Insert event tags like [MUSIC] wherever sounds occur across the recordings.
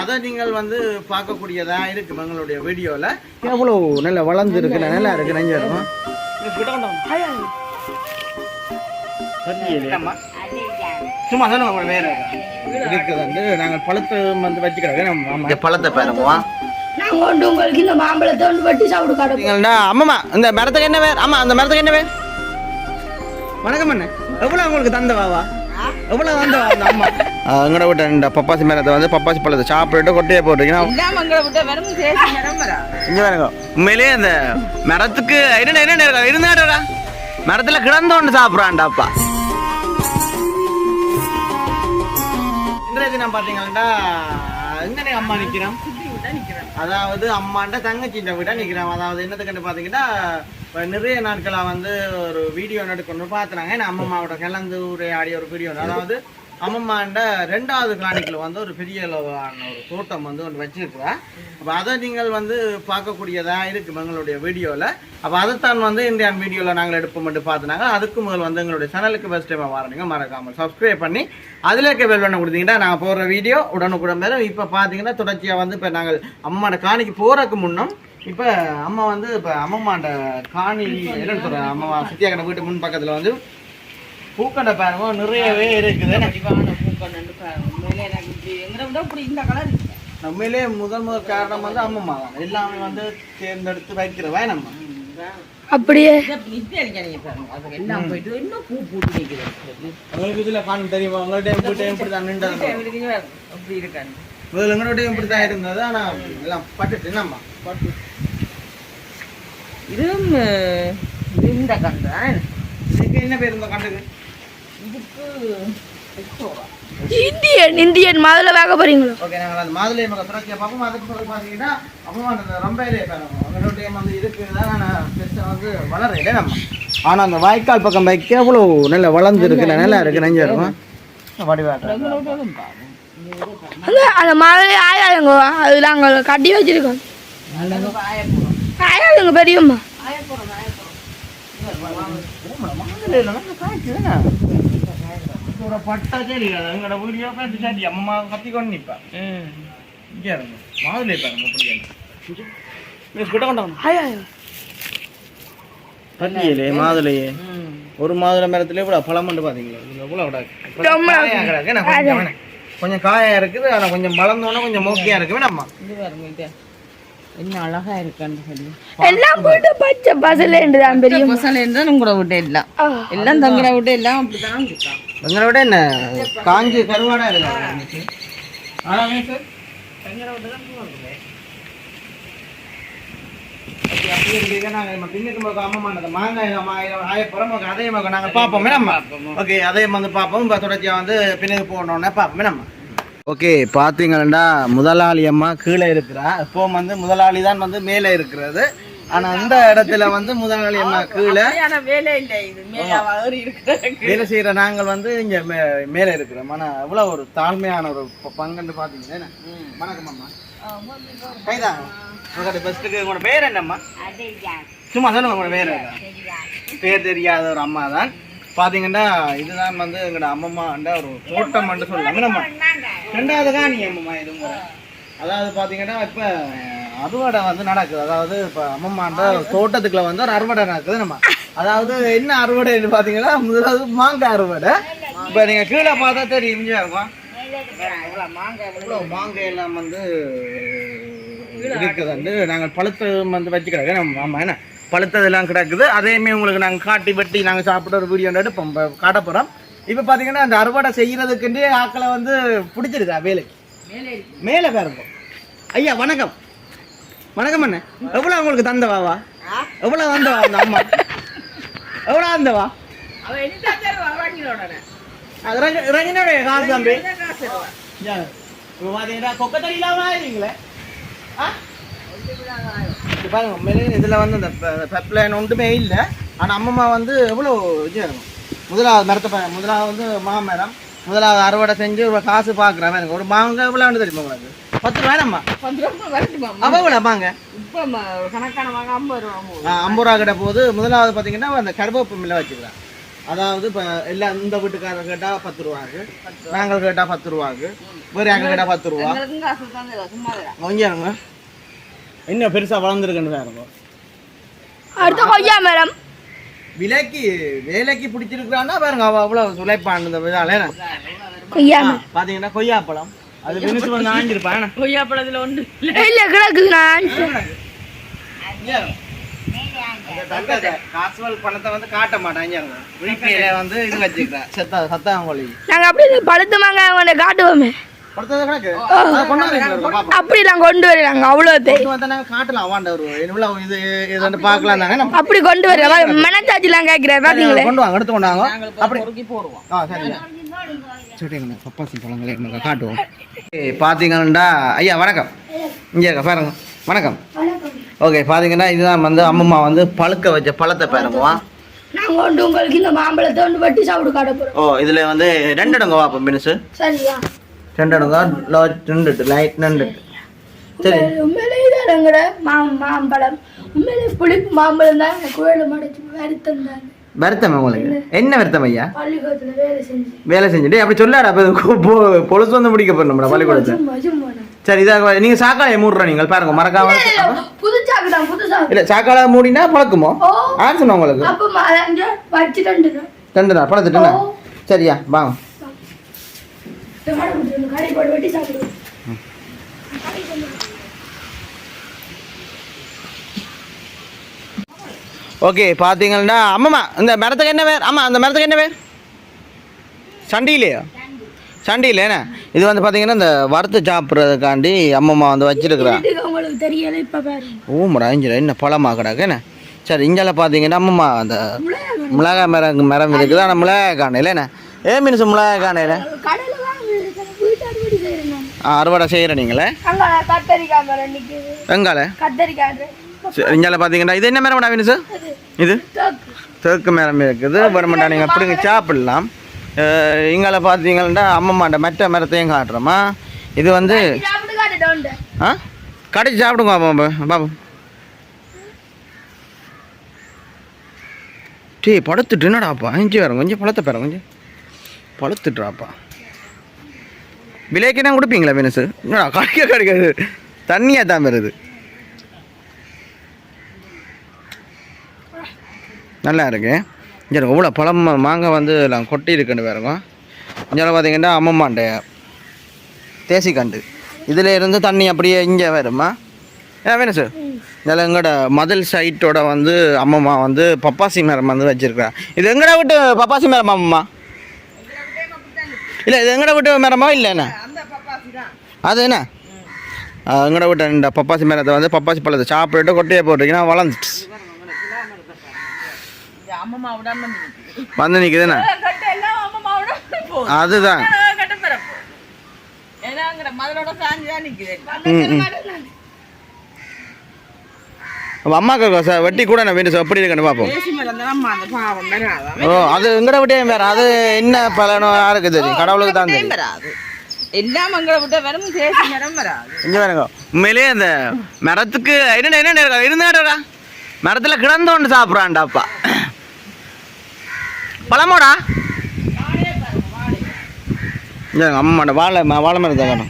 அதை நீங்கள் வந்து பார்க்கக்கூடியதா இருக்கு எங்களுடைய வீடியோல. எவ்வளோ நல்லா வளர்ந்து இருக்கு நல்லா இருக்கு நெஞ்சரும் சும்மா சொல்லுங்க வேற இருக்குது வந்து நாங்கள் பழத்தை வந்து வச்சுக்கிறோம். இந்த பழத்தை பாருங்க நான் கொண்டு உங்களுக்கு இந்த மாம்பழத்தை வந்து வெட்டி சாப்பிடு அம்மாமா இந்த மரத்துக்கு என்ன வேர்? ஆமா அந்த மரத்துக்கு என்ன வேர்? வணக்கம் அண்ணே. எவ்வளோ உங்களுக்கு தந்தவாவா எவ்வளோ தந்தவா அந்த அம்மா? எங்கட விட்ட இந்த பப்பாசி மரத்தை வந்து பப்பாசி பழத்தை சாப்பிட்டுட்டு கொட்டையை போட்டுருக்கீங்கன்னா இங்க உண்மையிலேயே அந்த மரத்துக்கு என்ன என்ன இருக்கா? இருந்தாடா மரத்துல கிடந்தோண்டு சாப்பிட்றான்டாப்பா இன்றைய தினம் பாத்தீங்கன்னா எங்கனே அம்மா நிக்கிறோம். அதாவது அம்மாண்ட தங்கச்சின்ற விட நிக்கிறோம். அதாவது என்னத்துக்குன்னு பாத்தீங்கன்னா இப்ப நிறைய நாட்களா வந்து ஒரு வீடியோ எடுக்கணும்னு பாத்துனாங்க ஏன்னா அம்மம்மாவோட கலந்து உரையாடிய ஒரு வீடியோ அதாவது அம்மம்மாண்ட ரெண்டாவது காணிக்கில் வந்து ஒரு பெரிய அளவான ஒரு தோட்டம் வந்து ஒன்று வச்சிருக்கிறா. அப்போ அதை நீங்கள் வந்து பார்க்கக்கூடியதாக இருக்குது எங்களுடைய வீடியோவில் அப்போ அதைத்தான் வந்து இந்தியான் வீடியோவில் நாங்கள் எடுப்போம் மட்டும் பார்த்துனாங்க அதுக்கு முதல் வந்து எங்களுடைய சேனலுக்கு ஃபஸ்ட் டைம் வரணுங்க மறக்காமல் சப்ஸ்கிரைப் பண்ணி அதில் இருக்க வெல் பண்ண கொடுத்தீங்கன்னா நாங்கள் போடுற வீடியோ உடனுக்குடன் மேலே இப்போ பார்த்தீங்கன்னா தொடர்ச்சியாக வந்து இப்போ நாங்கள் அம்மாவோட காணிக்கு போகிறதுக்கு முன்னும் இப்போ அம்மா வந்து இப்போ அம்மம்மாண்ட காணி என்னன்னு சொல்கிறேன் அம்மா சுத்தியாக்கட வீட்டு முன் பக்கத்தில் வந்து பூக்கடை பாருங்க நிறையவே இருக்குது. நம்மளே முதல் முதல் காரணம் வந்து அம்மம்மா தான் எல்லாமே வந்து தேர்ந்தெடுத்து வைக்கிறவன் நம்ம. அப்படியே. உங்களுக்கு இதுல காணும் தெரியுமா? உங்கள்ட்ட இப்படி இப்படி தான் நின்றது முதல்ல எங்களோட இப்படி தான் இருந்தது. ஆனா எல்லாம் பட்டுட்டு நம்ம பட்டு. இதுவும் இது இந்த கண்டு என்ன பேர் இந்த கண்டுக்கு இந்தியன் இந்தியன் முதல்ல வேக போறீங்களோ? ஓகே நாங்கள் அந்த மாதுளை மக துறக்கிய பார்ப்போம். அதுக்கு பிறகு பார்த்தீங்கன்னா அப்போ அந்த ரொம்பவே உங்களுடைய வந்து இருக்குது ஆனால் பெருசாக வந்து வளரல நம்ம. ஆனால் அந்த வாய்க்கால் பக்கம் வைக்க அவ்வளோ நல்லா வளர்ந்து இருக்குல்ல நல்லா இருக்கு நெஞ்சு இருக்கும். வடிவாட்டம் அந்த மாதிரி ஆயாதுங்க அது நாங்கள் கட்டி வச்சிருக்கோம். ஆயாதுங்க பெரியம்மா. பட்டா சரி எங்களோட வீடியோ பார்த்து சரி அம்மா கத்தி கொண்டு நிற்பா இங்கே இருங்க மாதுளை பாருங்க பள்ளியிலே மாதுளையே ஒரு மாதுளை மரத்துல இவ்வளோ பழம் மட்டும் பார்த்தீங்களா இவ்வளோ காயா கிடக்கு நான் கொஞ்சம் வேணாம். கொஞ்சம் காயா இருக்குது ஆனால் கொஞ்சம் வளர்ந்தோன்னே கொஞ்சம் மோக்கியா இருக்கு வேணாம்மா இது பாருங்க இது என்ன அழகா இருக்கான்னு சொல்லி எல்லாம் போட்டு பச்சை பசலேண்டு தான் பெரியம்மா பசங்க இருந்தால் உங்களோட விட்டு எல்லாம். எல்லாம் தங்குற விட்டு எல்லாம் அப்படிதான் இருக்கான் எங்களை விட என்ன காஞ்சி கருவாடா இருக்கு ஓகே பார்த்தீங்கன்னா முதலாளி அம்மா கீழே இருக்கிறா. இப்போ வந்து முதலாளி தான் வந்து மேலே இருக்கிறது. ஆனா அந்த இடத்துல வந்து முதலாளி அம்மா கீழே வேலை செய்யற நாங்கள் வந்து இங்க மேல இருக்கிறோம். ஆனா எவ்வளவு ஒரு தாழ்மையான ஒரு பங்குன்னு பாத்தீங்கன்னா? வணக்கம் அம்மா. கைதான் உங்களோட பெஸ்ட்டுக்கு உங்களோட பேர் என்னம்மா? சும்மா சொல்லுங்க உங்களோட பேர்? பேர் தெரியாத ஒரு அம்மா தான். பாத்தீங்கன்னா இதுதான் வந்து எங்களோட அம்மம்மாண்ட ஒரு தோட்டம் வந்து சொல்லலாம் நம்ம ரெண்டாவது காணி அம்மம்மா இது அதாவது பாத்தீங்கன்னா இப்ப அறுவடை வந்து நடக்குது. அதாவது இப்ப அம்மம்மாண்ட தோட்டத்துக்குள்ள வந்து ஒரு அறுவடை நடக்குது நம்ம. அதாவது என்ன அறுவடைன்னு பாத்தீங்கன்னா முதலாவது மாங்காய் அறுவடை. இப்ப நீங்க கீழே பார்த்தா தெரியும் இருக்கும் இவ்வளவு மாங்காய் எல்லாம் வந்து இருக்குது வந்து நாங்கள் பழுத்த வந்து வச்சு கிடக்கு நம்ம ஆமா என்ன? பழுத்ததெல்லாம் கிடக்குது. அதையுமே உங்களுக்கு நாங்கள் காட்டி வெட்டி நாங்கள் சாப்பிட்ட ஒரு வீடியோ எடுப்போம் இப்ப காட்ட போறோம். இப்போ பார்த்தீங்கன்னா அந்த அறுவடை செய்யறதுக்குண்டே ஆக்களை வந்து பிடிச்சிருக்கா வேலைக்கு? மேலே பாருங்க. ஐயா வணக்கம். வணக்கம் அண்ணே. எவ்வளோ உங்களுக்கு தந்தவாவா எவ்வளோ தந்தவா அந்த அம்மா? எவ்வளோ தந்தவா அவன் என்ன வாங்கினோட அது ரங்க- ரங்கனோட காசு தம்பி. பாத்தீங்கன்னா கொக்கத்தடி இல்லாம ஆயிருங்களே ஆ? பாருங்க உண்மையிலே இதுல வந்து அந்த பெப்லைன் ஒன்றுமே இல்லை. ஆனா அம்மம்மா வந்து எவ்வளோ இது முதலாவது மரத்தை முதலாவது வந்து மாமரம் முதலாவது அறுவடை செஞ்சு ஒரு காசு பார்க்குறேன் எனக்கு ஒரு மாங்காய் எவ்வளோ தெரியுமா உங்களுக்கு? பத்து ரூபாய் நம்ம பத்து ரூபா அவ எவ்வளோ மாங்க? இப்போ கணக்கான வாங்க ஐம்பது ரூபா ஐம்பது ரூபா கிட்ட போகுது. முதலாவது பார்த்தீங்கன்னா அந்த கருவேப்பு மில்லை வச்சுக்கிறேன். அதாவது இப்போ எல்லாம் இந்த வீட்டுக்காரர் கேட்டால் பத்து ரூபாக்கு நாங்கள் கேட்டால் பத்து ரூபாக்கு வேறு யாங்க கேட்டால் பத்து ரூபா. வாங்கியாருங்க என்ன பெருசாக வளர்ந்துருக்குன்னு வேறுங்க அடுத்து கொய்யா மரம் விலைக்கு வேலைக்கு பிடிச்சிருக்கிறான்னா பாருங்க அவ அவ்வளோ சுலைப்பான் இந்த இதால. கொய்யா பார்த்தீங்கன்னா கொய்யாப்பழம். அது மினிச்சு வந்து ஆஞ்சிருப்பான் கொய்யா பழத்துல ஒன்று இல்ல கிடக்கு நான் காசுவல் பணத்தை வந்து காட்ட மாட்டாங்க வந்து இது வச்சுக்கிறேன் செத்த சத்தாங்கொழி நாங்க அப்படி இந்த பழுத்த மாங்காய் அவனை காட்டுவோமே. அதை கொண்டு வந்தா நாங்க நம்ம அப்படி கொண்டு வருவாங்க மனச்சாட்சிலாம் கேட்கிறேன் பாத்தீங்களே? கொண்டு வாங்க எடுத்து கொண்டு வாங்க. அப்படி. பொறுக்கி போடுவோம். ஆ சரிங்க பழங்களை காட்டுவோம். ஏய், பார்த்தீங்கன்னா ஐயா வணக்கம். இங்கே இருக்க பாருங்க. வணக்கம். ஓகே பார்த்தீங்கன்னா இதுதான் வந்து அம்மம்மா வந்து பழுக்க வச்ச பழத்தை பாருங்கம்மா. நாங்க கொண்டு உங்களுக்கு இந்த மாம்பழத்தை வந்து வட்டி சாப்பிட்டு காட்ட போறோம். ஓ இதில் வந்து ரெண்டு இடங்க வாப்போம் மினிசு. சரியா? ரெண்டு இடங்க லாட் ரெண்டு லைட் ரெண்டு சரி உண்மையிலே இதாரங்கட மா மாம்பழம் உண்மையிலே புளிப்பு மாம்பழம் தான் கோயில மடைச்சு வருத்தம் தான் வருத்தம் உங்களுக்கு என்ன வருத்தம் ஐயா பள்ளிக்கூடத்துல வேலை செஞ்சு வேலை செஞ்சுட்டு அப்படி சொல்லாடா அப்போ பொழுது வந்து முடிக்க போறோம் பள்ளிக்கூடத்தை சும்மா சும்மா தான். சரி இதாக நீங்க சாக்காளைய மூடுறோம் நீங்கள் பாருங்க மறக்காம இல்ல, புது சாக்கு தான் புது சாக்கு இல்ல சாக்காளை மூடினா பழக்குமோ ஆ சொன்ன உங்களுக்கு அப்ப வச்சு ரெண்டு ரெண்டு நாள் பழத்துட்டுண்ணா சரியா வாங்க கடை போட்டு வெட்டி சாப்பிடுவோம் ஓகே பார்த்தீங்கன்னா அம்மம்மா இந்த மரத்துக்கு என்ன பேர்? ஆமாம் அந்த மரத்துக்கு என்ன பேர்? சண்டியிலையா? சண்டியில் என்ன? இது வந்து பார்த்தீங்கன்னா இந்த வறுத்து சாப்பிட்றதுக்காண்டி அம்மம்மா வந்து வச்சிருக்கிறா. வீட்டுக்கு உங்களுக்கு தெரியல இப்ப பாரு ஊமரா இஞ்சில் என்ன பழமா கிடக்கு என்ன? சரி இஞ்சால பார்த்தீங்கன்னா அம்மம்மா அந்த மிளகாய் மரம். மரம் இருக்குது. ஆனால் மிளகாய் காணையில் என்ன? ஏ மீன்ஸ் மிளகாய் காணையில் கடையில வாங்க வீட்டு அறுவடை செய்யறேன் நான் அறுவடை செய்கிற நீங்களே? மரம் சரி இஞ்சால பார்த்தீங்கன்னா இது என்ன மரம்டா மீன்ஸ் இது தேக்கு. மரம் இருக்குது. வரமாட்டா நீங்கள் பிடிங்க சாப்பிடலாம். இங்கால பார்த்தீங்கன்னா அம்மம்மாண்ட மற்ற மரத்தையும் காட்டுறோமா? இது வந்து ஆ? கடைச்சி சாப்பிடுங்க பாப்பா பாப்பா டீ படுத்துட்டு என்னடாப்பா? இஞ்சி வரும் கொஞ்சம் பழத்தை பெற கொஞ்சம். பழுத்துட்றாப்பா விலைக்கு கொடுப்பீங்களா கொடுப்பீங்களா சார் என்னடா கிடைக்க கிடைக்காது. தண்ணியாக தான் வருது. நல்லா இருக்கு இங்கே எவ்வளோ பழம் மாங்காய் வந்து எல்லாம் கொட்டி இருக்குன்னு பாருங்க. இங்கே பார்த்தீங்கன்னா அம்மம்மாண்ட தேசிக்கண்டு இதில் இருந்து தண்ணி அப்படியே இங்கே வருமா? ஏன் வேணும் சார் இதில் எங்களோட மதில் சைட்டோட வந்து அம்மம்மா வந்து பப்பாசி மரம் வந்து வச்சுருக்கா. இது எங்கட விட்டு பப்பாசி மரம் அம்மம்மா? இல்லை இது எங்கட விட்டு மரமா இல்லைண்ணா என்ன அந்த பப்பாசி தான் அது என்ன? எங்கட விட்டு இந்த பப்பாசி மரத்தை வந்து பப்பாசி பழத்தை சாப்பிட்டுட்டு கொட்டையை அம்மம்மா விடாம வந்து நிற்குதுண்ணா. அதுதான். அம்மாக்கு சார்? வெட்டி கூட நான் வேணும் எப்படி இருக்குன்னு பார்ப்போம். ஓ அது எங்கட விட்டே வேற. அது என்ன பலனோ யாருக்கு தெரியும்? கடவுளுக்கு தான் தெரியும். எல்லாம் மங்களை விட்ட வெறும் தேசி மரம் வராது இங்க பாருங்க உண்மையிலேயே அந்த மரத்துக்கு என்ன என்ன இருக்கா இருந்தாடா மரத்துல கிடந்தோண்டு சாப்பிட்றான்டாப்பா பழமோடா அம்மாண்ட வாழை வாழை மரத்தை வர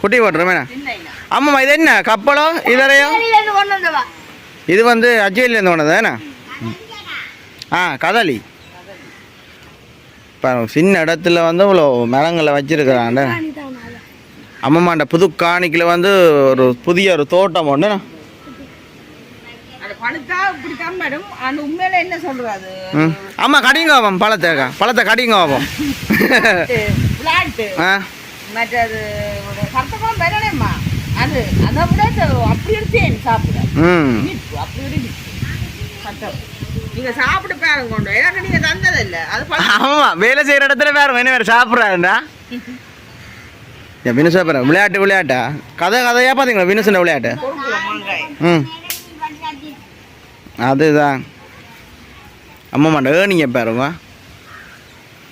குட்டி போட்டுருமே. ஆமாம்மா இது என்ன கப்பலம் இதரையும் வெளியிலேருந்து கொண்டு வந்தவா இது வந்து அஜ்வேலிலேருந்து கொண்டது என்ன ஆ கதலி பாருங்க சின்ன இடத்துல வந்து இவ்வளோ மரங்களை வச்சிருக்கிறாண்ட அம்மம்மாண்ட புது காணிக்கில் வந்து ஒரு புதிய ஒரு தோட்டம் ஒன்று அது பழுத்தா இப்படித்தான் வரும் ஆனா உண்மையில என்ன சொல்றது ம் ஆமாம் கடிங்க ஆகும் பழத்தை பழத்தை கடிங்க ஆகும் அது விட அப்படி எடுத்தேன் சாப்பிட. அப்படி நீங்க சாப்பிட்டு பாருங்க கொண்டு எனக்கு நீங்க தந்ததில்ல. அது பழம் ஆமாம் வேலை செய்கிற இடத்துல வேறு என்ன வேறு சாப்பிட்றாருண்டா என் வினுசா பாரு விளையாட்டு விளையாட்டா? கதை கதையாக பார்த்தீங்களா வினுசுன விளையாட்டு? ம். அதுதான். அம்மாமாண்ட ஏர்னிங்க பாருங்க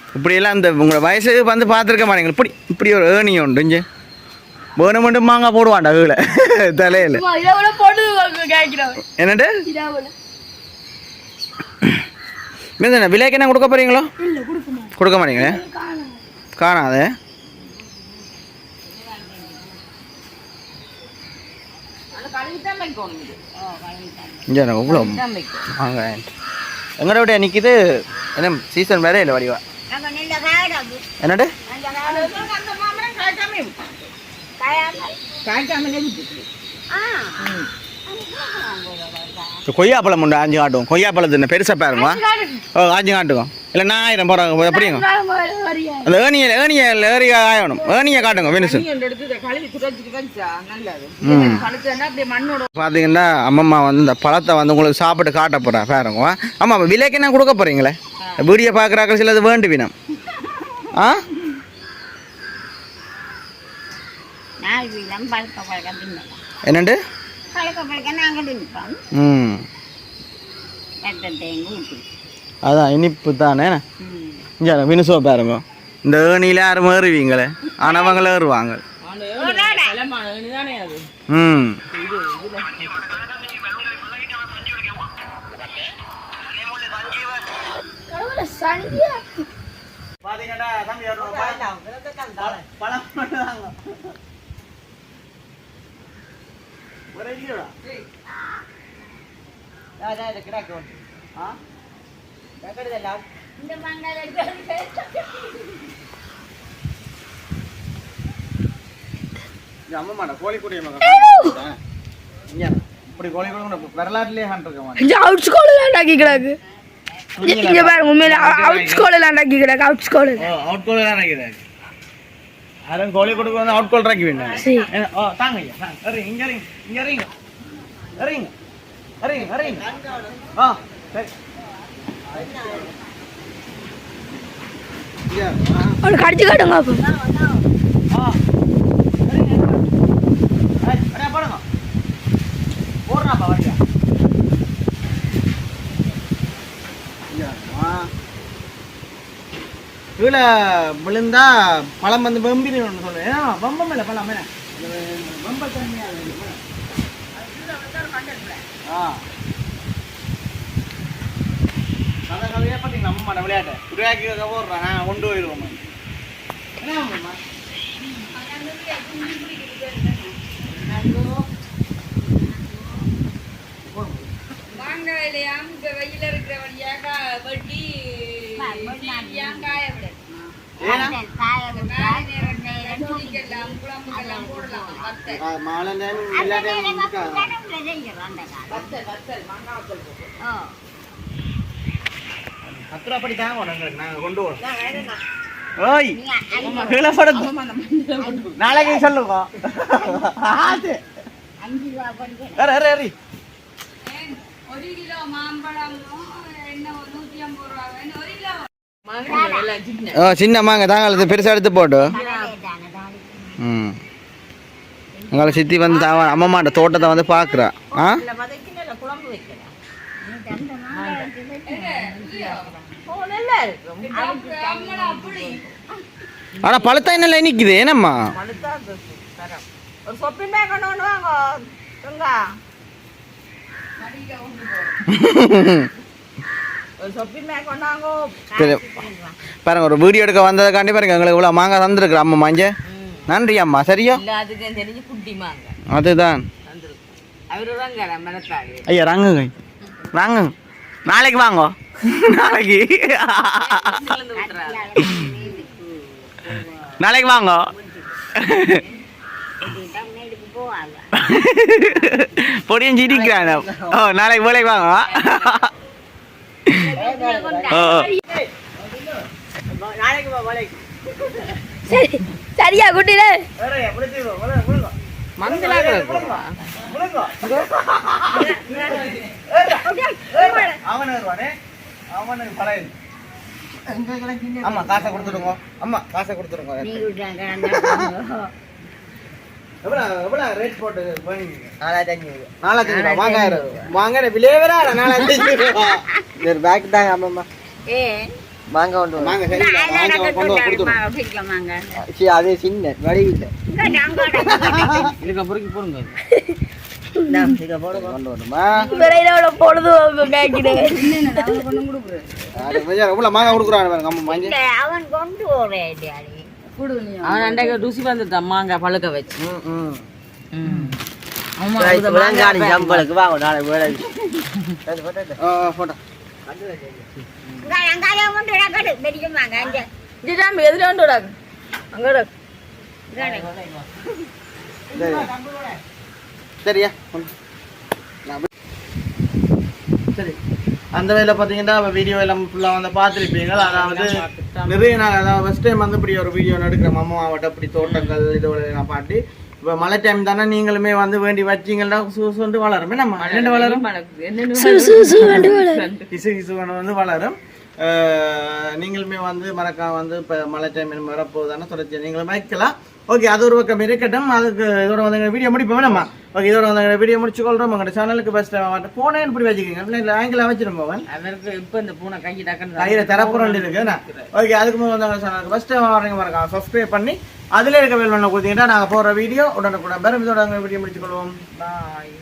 இப்படியெல்லாம் இந்த உங்களோட வயசுக்கு வந்து பார்த்துருக்க மாட்டீங்க இப்படி இப்படி ஒரு ஏர்னிங் உண்டு இங்கே வேணும் மட்டும் மாங்காய் போடுவான்டா கீழே. தலையில். என்னட்டு என்ன விலைக்கு என்ன கொடுக்க போறீங்களோ? இல்ல கொடுக்க மாட்டேன். கொடுக்க மாட்டீங்க காணும் காணாது இவ்வளோ வாங்க எங்கட விட நிற்கிது என்ன சீசன் வேற இல்லை வடிவா? என்னடு காய்க்காமலே கொய்யாப்பழம் உண்டு ஆஞ்சு காட்டுவோம். கொய்யாப்பழத்து பெருசாக பாருங்க ஓ ஆஞ்சு காட்டுங்க இல்லை நான் ஆயிரம் போகிறாங்க எப்படிங்க? அந்த ஏனியை ஏனியை ஏறி ஆயணும். ஏனியை காட்டுங்க வெனிசு. பார்த்தீங்கன்னா அம்மம்மா வந்து இந்த பழத்தை வந்து உங்களுக்கு சாப்பிட்டு காட்ட போகிறா பாருங்க ஆமாம் விலைக்கு என்ன கொடுக்க போகிறீங்களே வீடியோ பார்க்குறாக்கள் சிலது வேண்டு வினம். ஆ? என்னண்டு? பழக்க நாங்கள் ம். அதான் இனிப்பு தானே? இங்கே வினுசோ பாருங்க. இந்த ஏணியில் யாரும் ஏறுவீங்களே? ஆனவங்கள ஏறுவாங்க. ம். பாத்தீங்கன்னா தம்பி பழம் பண்ணுறாங்க ஒரே இல்லையோடா கிடக்கு ஆ இந்த மாங்காய் இது அம்மாடா கோழிக்குடிய மகன் இங்க இப்படி கோழிக்குடி வரலாற்றுலேயே கண்டிருக்க மாட்டேன் இந்த அவுட் ஸ்கூல்ல டாக்கி கிடக்கு இங்க- இங்க பாருங்க உண்மையில அவுட் ஸ்கூல்ல டாக்கி கிடக்கு அவுட் ஸ்கூல்ல ஓ அவுட் கோல் தான் நினைக்கிறேன் யாரும் கோழி கொடுக்க வந்து அவுட் கோல் இறக்கி வேண்டாம் சரி ஏ, ஓ தாங்க ஐயா தாங்க இறங்க இங்க இறங்க இங்க இறங்க இறங்க இறங்க இறங்க ஆ சரி. இங்க, ஆ, அவனை கடிச்சு காட்டுங்க அப்போ போடுங்க. போடுறாப்பா, வண்டியா. கீழே விழுந்தா பழம் வந்து வெம்பின்னு சொல்லுவேன் ஏன்னா வம்பம் இல்லை பழம் என்ன? வம்ப தண்ணியா ஆ. கதை கதையாக பார்த்தீங்க நம்ம விளையாட்டு. உருவாக்கி போடுறேன். நான் கொண்டு போயிடுவோம் என்ன மாங்காயிலையாம் இப்போ வெயில் இருக்கிற வழியாக வெட்டி ஏன் காய விட காலை மாலை நேரம் எல்லா டைமும் இருக்கா? வத்தல் வத்தல் மாங்காய் வத்தல் போட்டு பத்து ரூபா படி தாங்க உனக்கு நாங்க கொண்டு வரோம் ஓய் கீழே படுத்து நாளைக்கு. ஒரு கிலோ என்ன நூற்றி ஐம்பது ரூபா ஒரு கிலோ சின்ன ஓ சின்ன மாங்க தாங்க அது பெருசா எடுத்து போட்டு ம். எங்களை சித்தி வந்து தான் அம்மாட்ட தோட்டத்தை வந்து பார்க்குறா. ஆ? ஆனால் பழுத்தா என்ன வாங்க. சரி. பாருங்க ஒரு வீடியோ எடுக்க வந்ததுக்காண்டி பாருங்க எங்களுக்கு இவ்வளோ மாங்காய் தந்துருக்குற. அம்மா மாஞ்ச நன்றி அம்மா சரியா? அதுதான். ஐயா ராங்குங்க ராங்க நாளைக்கு வாங்க. நாளைக்கு. நாளைக்கு வாங்க. பொடியும் சிரிக்கிறான் ஓ நாளைக்கு வேலைக்கு வாங்க. ஓ. சரி சரியா குட்டில. பழைய அம்மா காசை கொடுத்துடுங்க. அம்மா காசை கொடுத்துடுங்க. ரேட் போட்டு நாலாயிரத்தி அஞ்சூறு நாலாயிரத்தி அஞ்சூறு வாங்காயிரம் வாங்க விலையே வேற நாலாயிரத்தி ஒரு பேக் [LAUGHS] தாங்க அம்மா ஏன் வாங்க கொண்டு வாங்க சரி வாங்க கொண்டு கொடுத்துருங்க சரி அது சின்ன வடிவில் இதுக்கு பொறுக்கி போடுங்க மாங்காய் வாங்கி மாங்காய் பழுக்க வச்சு. ம் ம். ஆ போட்டோ அங்காலே கொண்டு கிடக்கடு பெரியமாங்க வந்து விடாது அங்க சரி சரியா கொண்டு. சரி அந்த வேலை பார்த்தீங்கன்னா வீடியோ எல்லாம் ஃபுல்லாக வந்து பார்த்துருப்பீங்க அதாவது நிறைய நாங்கள் அதாவது ஃபஸ்ட் டைம் வந்து இப்படி ஒரு வீடியோ எடுக்கிறோம் அம்மா மாவட்டம் இப்படி தோட்டங்கள் இதோட நான் பாட்டி இப்போ மழை டைம் தானே நீங்களுமே வந்து வேண்டி வச்சிங்கன்னா சூசுண்டு வளரும். நம்ம ரெண்டு வளரும்? கிசு கிசு வந்து வளரும். நீங்களுமே வந்து மறக்காம வந்து இப்போ மழை டைம் வரப்போகுதானே தொடர்ச்சி நீங்களும் வைக்கலாம் ஓகே அது ஒரு பக்கம் இருக்கட்டும். அதுக்கு இதோட வந்து வீடியோ முடிப்போம். நம்ம ஓகே இதோட வந்து வீடியோ முடிச்சு கொள்றோம் உங்களோட சேனலுக்கு பெஸ்ட் போனேன் இப்படி வச்சுக்கோங்க இல்லை ஆங்கில வச்சிருங்க அவன் அவருக்கு இப்ப இந்த பூனை கை டக்குன்னு கையில் தரப்புறம் இருக்கு ஓகே அதுக்கு வந்து சேனலுக்கு ஃபஸ்ட்டு வரீங்க மறக்காம சப்ஸ்கிரைப் பண்ணி அதில் இருக்க வேல் பண்ண கொடுத்தீங்கன்னா நாங்கள் போடுற வீடியோ உடனுக்குடன் பெரும் இதோட வீடியோ முடிச்சுக்கொள்வோம் பாய்